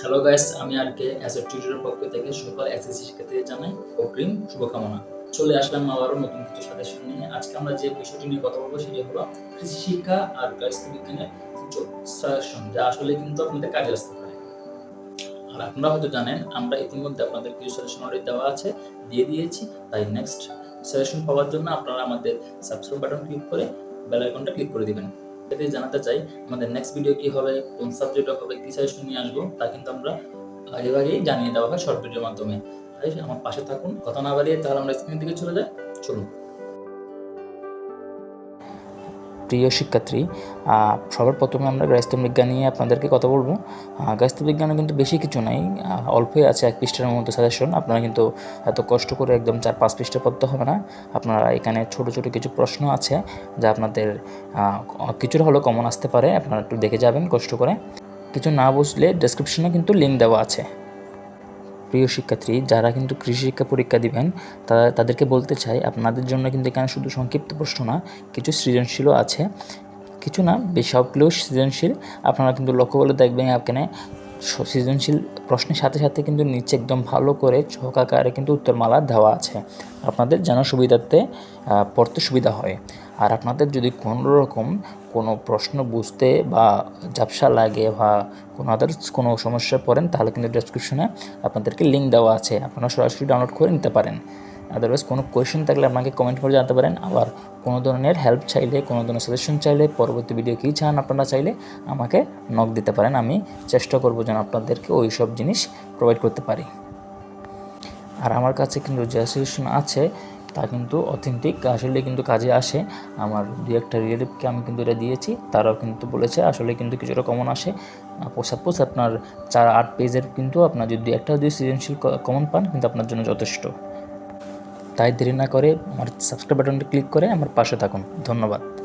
Hello guys আমি আর কে as a টিউটরের পক্ষ থেকে সকল এসএসসি শিক্ষার্থীদের জানাই অগ্রিম শুভকামনা। চলে আসলাম আবারও নতুন কিছু সাজেশন নিয়ে। আজকে আমরা যে বিষয়টি নিয়ে কথা বলব সেটি হলো কৃষি শিক্ষা আর গাইস্থ বিজ্ঞানের কিছু সাজেশন যা আসলে কিন্তু আপনাদের কাজে আসতে পারে আর আপনারা হয়তো জানেন, আমরা ইতিমধ্যে আপনাদের কিছু সাজেশন অলরেডি দেওয়া আছে, দিয়ে দিয়েছি। তাই নেক্সট সাজেশন পাওয়ার জন্য আপনারা আমাদের সাবস্ক্রাইব বাটন ক্লিক করে বেল আইকনটা ক্লিক করে দিবেন। যদি জানাতে চাই, আমাদের নেক্সট ভিডিও কি হবে, কোন সাবজেক্ট হবে, কি সাজেশন নিয়ে আসব, তা কিন্তু আমরা আগে আগেই জানিয়ে দেওয়া হয় শর্ট ভিডিওর মাধ্যমে। তাই আমার পাশে থাকুন, কথা না বাড়িয়ে তাহলে আমরা স্ক্রিন দিকে চলে যাই, চলুন। প্রিয় শিক্ষার্থী সবার প্রথমে আমরা গায়স্থ বিজ্ঞান নিয়ে আপনাদেরকে কথা বলব। গায়স্থ বিজ্ঞানে কিন্তু বেশি কিছু নাই অল্পই আছে এক পৃষ্ঠার মধ্যে সাজেশন আপনারা কিন্তু এত কষ্ট করে একদম চার পাঁচ পৃষ্ঠা পড়তে হবে না। আপনারা এখানে ছোট ছোট কিছু প্রশ্ন আছে যা আপনাদের কিছুটা হলেও কমন আসতে পারে। আপনারা একটু দেখে যাবেন কষ্ট করে। কিছু না বুঝলে ডেসক্রিপশনে কিন্তু লিঙ্ক দেওয়া আছে। প্রিয় শিক্ষার্থী, যারা কিন্তু কৃষি শিক্ষা পরীক্ষা দিবেন, তারা তাদেরকে বলতে চাই, আপনাদের জন্য কিন্তু এখানে শুধু সংক্ষিপ্ত প্রশ্ন না, কিছু সৃজনশীলও আছে। কিছু না, বেশ সবগুলো সৃজনশীল। আপনারা কিন্তু লক্ষ্য করে দেখবেন এখানে সৃজনশীল প্রশ্নের সাথে সাথে কিন্তু নিচে একদম ভালো করে ছক আকারে কিন্তু উত্তরমালা দেওয়া আছে। আপনাদের যেন আহ, পড়তে সুবিধা হয়। আর আপনাদের যদি কোনো রকম কোনো প্রশ্ন বুঝতে বা ঝাপসা লাগে বা কোনো আদার্স কোনো সমস্যা পড়েন তাহলে কিন্তু ডেসক্রিপশনে আপনাদেরকে লিঙ্ক দেওয়া আছে। আপনারা সরাসরি ডাউনলোড করে নিতে পারেন। আদারওয়াইজ কোনো কোয়েশ্চেন থাকলে আপনাকে কমেন্ট করে জানাতে পারেন। আবার কোনো ধরনের হেল্প চাইলে, কোনো ধরনের সাজেশন চাইলে, পরবর্তী ভিডিও কী চান আপনারা চাইলে আমাকে নক দিতে পারেন। আমি চেষ্টা করব যেন আপনাদেরকে ওই সব জিনিস প্রোভাইড করতে পারি। আর আমার কাছে কিন্তু যে সাজেশন আছে, তা কিন্তু অথেন্টিক আসলে কিন্তু কাজে আসে। আমার দু একটা রিলেটিভকে আমি কিন্তু এটা দিয়েছি। তারাও কিন্তু বলেছে, আসলে কিন্তু কিছুটা কমন আসে। সাপোজ আপনার চার, আট পেজের কিন্তু আপনার যদি একটা যদি সৃজনশীল কমন পান, কিন্তু আপনার জন্য যথেষ্ট। তাই দেরি না করে আমার সাবস্ক্রাইব বাটনটি ক্লিক করে আমার পাশে থাকুন। ধন্যবাদ।